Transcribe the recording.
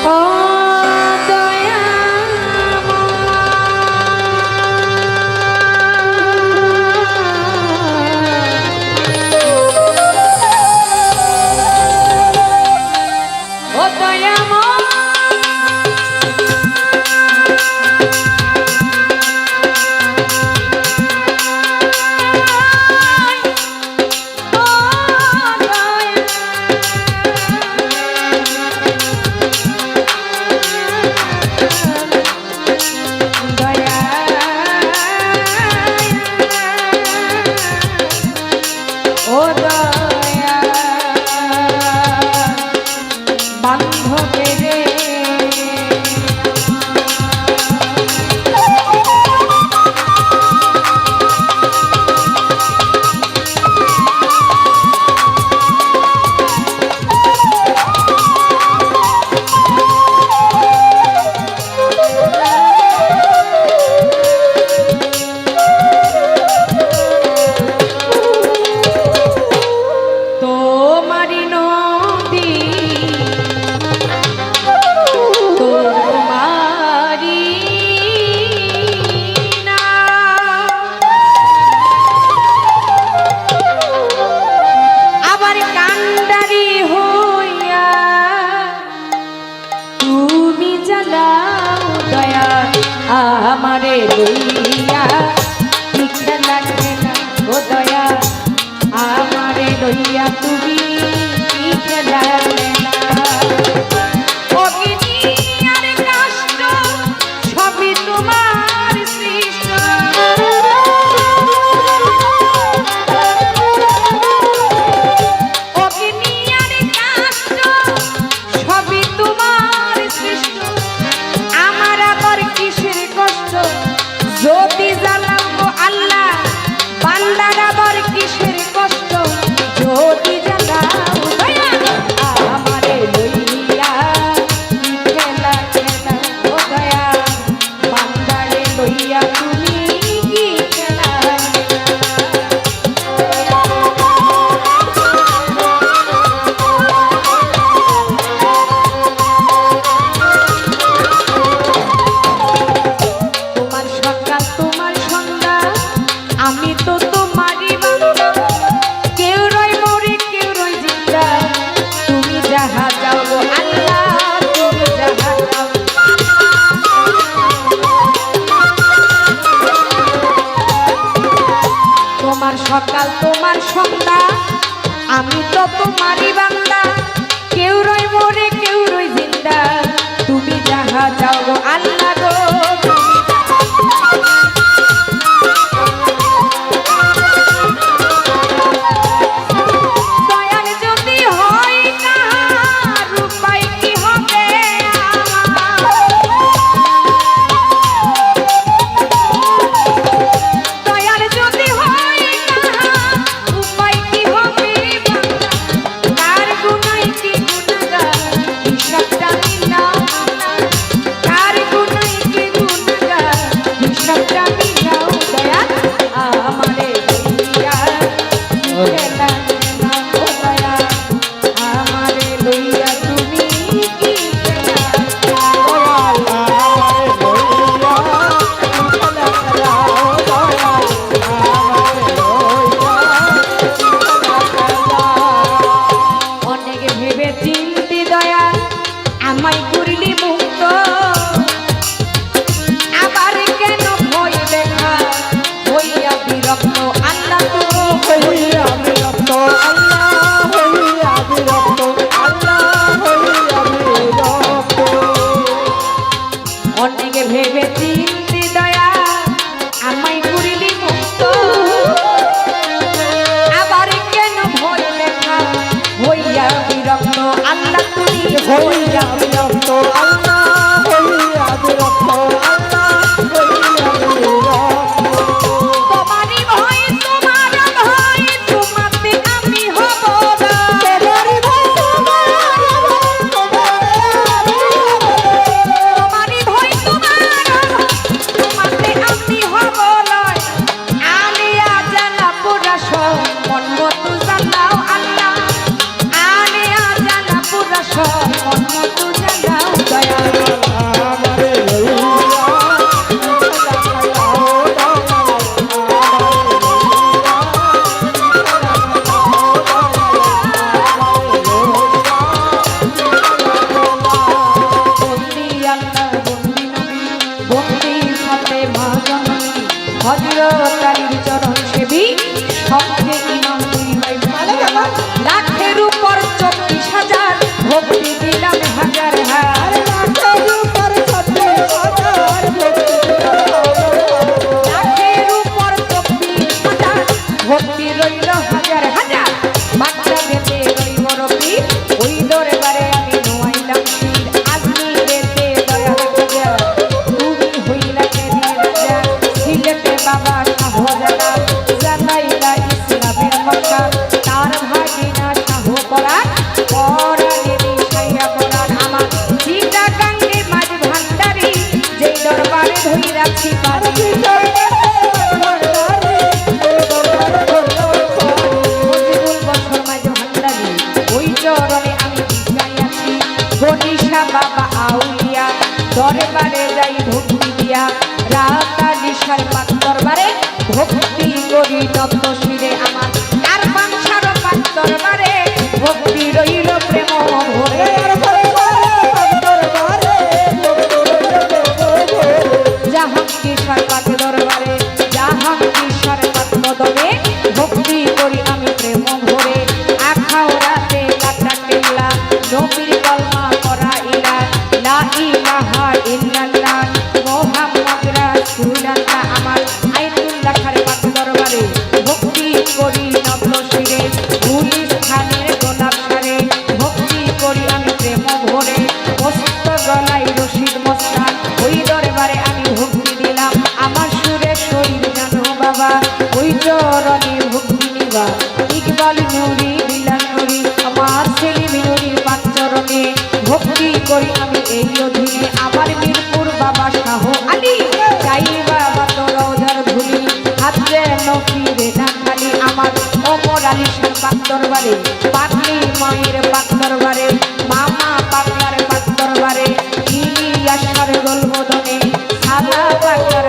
Oh. আমারে লইয়া ইচ্ছা লাগবে না ও দয়া। আমারে লইয়া তুমি আল্লাহ তুমি হইলাম তো ভক্তি করি তপ্ত শিরে আমার। তার বাংসার পাঁচ দরবারে, ভক্তি রইল প্রেম ভরে। জাহাঙ্গীর পাঁচ দরবারে জাহাঙ্গীর পাঁচ দলে ভক্তি করি আমি প্রেম ভরে। আখাও রাতে কাটা কেলা জমির দরবারে মামা পাগলার পাত দরবারে ইলিয়াস করে গল্প দনে সাদা পাগলার